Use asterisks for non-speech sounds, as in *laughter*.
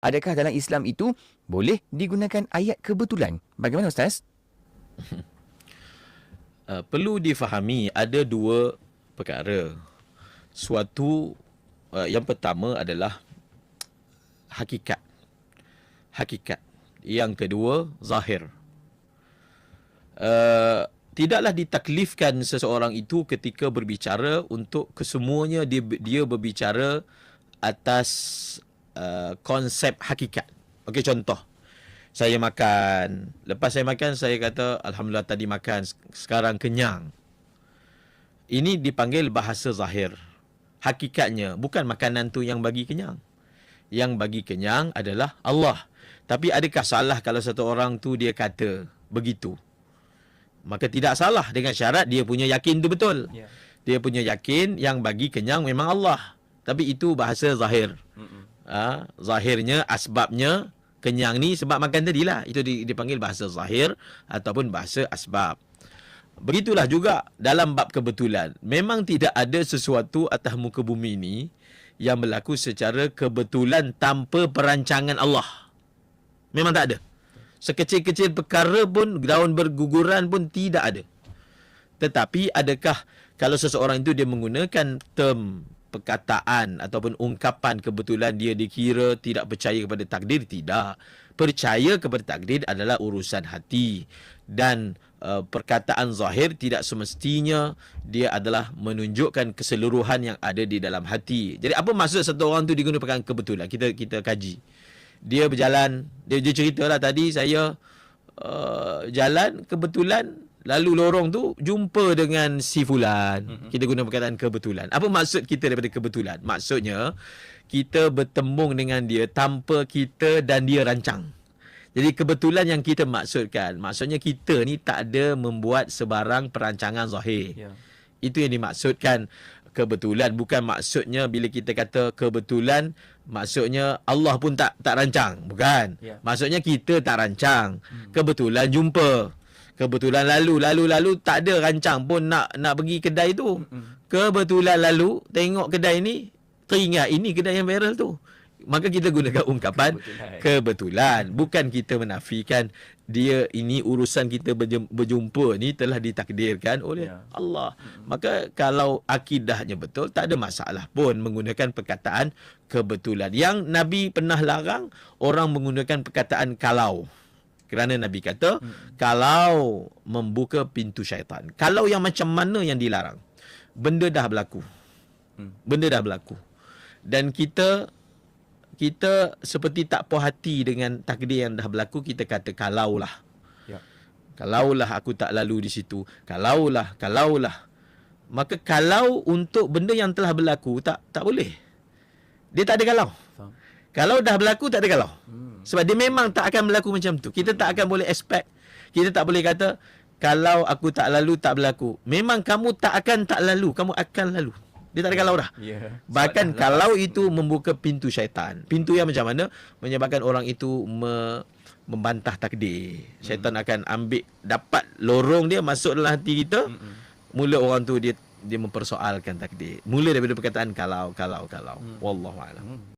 adakah dalam Islam itu boleh digunakan ayat kebetulan? Bagaimana Ustaz? *laughs* Uh, perlu difahami ada dua perkara. Suatu uh, yang pertama adalah hakikat. Hakikat. Yang kedua zahir. Uh, tidaklah ditaklifkan seseorang itu ketika berbicara untuk kesemuanya dia dia berbicara atas uh, konsep hakikat. Okey contoh. Saya makan, lepas saya makan saya kata alhamdulillah tadi makan sekarang kenyang. Ini dipanggil bahasa zahir. Hakikatnya bukan makanan tu yang bagi kenyang. Yang bagi kenyang adalah Allah. Tapi adakah salah kalau satu orang tu dia kata begitu? Maka tidak salah dengan syarat dia punya yakin tu betul. Yeah. Dia punya yakin yang bagi kenyang memang Allah. Tapi itu bahasa zahir. Ha, zahirnya, asbabnya, kenyang ni sebab makan tadi lah. Itu dipanggil bahasa zahir ataupun bahasa asbab. Begitulah juga dalam bab kebetulan. Memang tidak ada sesuatu atas muka bumi ini yang berlaku secara kebetulan tanpa perancangan Allah. Memang tak ada. Sekecil-kecil perkara pun, daun berguguran pun tidak ada. Tetapi adakah kalau seseorang itu dia menggunakan term perkataan ataupun ungkapan kebetulan dia dikira tidak percaya kepada takdir tidak. Percaya kepada takdir adalah urusan hati. Dan uh, perkataan zahir tidak semestinya dia adalah menunjukkan keseluruhan yang ada di dalam hati. Jadi apa maksud satu orang tu digunakan kebetulan? Kita kita kaji. Dia berjalan dia, dia ceritalah tadi saya uh, jalan kebetulan Lalu lorong tu jumpa dengan si fulan. Mm-hmm. Kita guna perkataan kebetulan. Apa maksud kita daripada kebetulan? Maksudnya kita bertembung dengan dia tanpa kita dan dia rancang. Jadi kebetulan yang kita maksudkan, maksudnya kita ni tak ada membuat sebarang perancangan zahir. Yeah. Itu yang dimaksudkan kebetulan bukan maksudnya bila kita kata kebetulan maksudnya Allah pun tak tak rancang, bukan. Yeah. Maksudnya kita tak rancang. Hmm. Kebetulan jumpa kebetulan lalu lalu lalu tak ada rancang pun nak nak pergi kedai tu. Kebetulan lalu tengok kedai ni teringat ini kedai yang viral tu. Maka kita gunakan ungkapan kebetulan, kebetulan. bukan kita menafikan dia ini urusan kita berjumpa ni telah ditakdirkan oleh ya. Allah. Maka kalau akidahnya betul tak ada masalah pun menggunakan perkataan kebetulan. Yang nabi pernah larang orang menggunakan perkataan kalau kerana Nabi kata, hmm. kalau membuka pintu syaitan. Kalau yang macam mana yang dilarang. Benda dah berlaku. Hmm. Benda dah berlaku. Dan kita kita seperti tak puas hati dengan takdir yang dah berlaku, kita kata kalaulah. Ya. Kalaulah aku tak lalu di situ. Kalaulah, kalaulah. Maka kalau untuk benda yang telah berlaku, tak tak boleh. Dia tak ada kalau. Kalau dah berlaku, tak ada kalau. Sebab dia memang tak akan berlaku macam tu. Kita tak akan boleh expect. Kita tak boleh kata, kalau aku tak lalu, tak berlaku. Memang kamu tak akan tak lalu. Kamu akan lalu. Dia tak ada kalau dah. Yeah. Bahkan so, kalau itu membuka pintu syaitan. Pintu yang macam mana? Menyebabkan orang itu me, membantah takdir. Syaitan hmm. akan ambil, dapat lorong dia masuk dalam hati kita. Hmm. Mula orang tu dia dia mempersoalkan takdir. Mula daripada perkataan kalau, kalau, kalau. Hmm. Wallahualam. Hmm.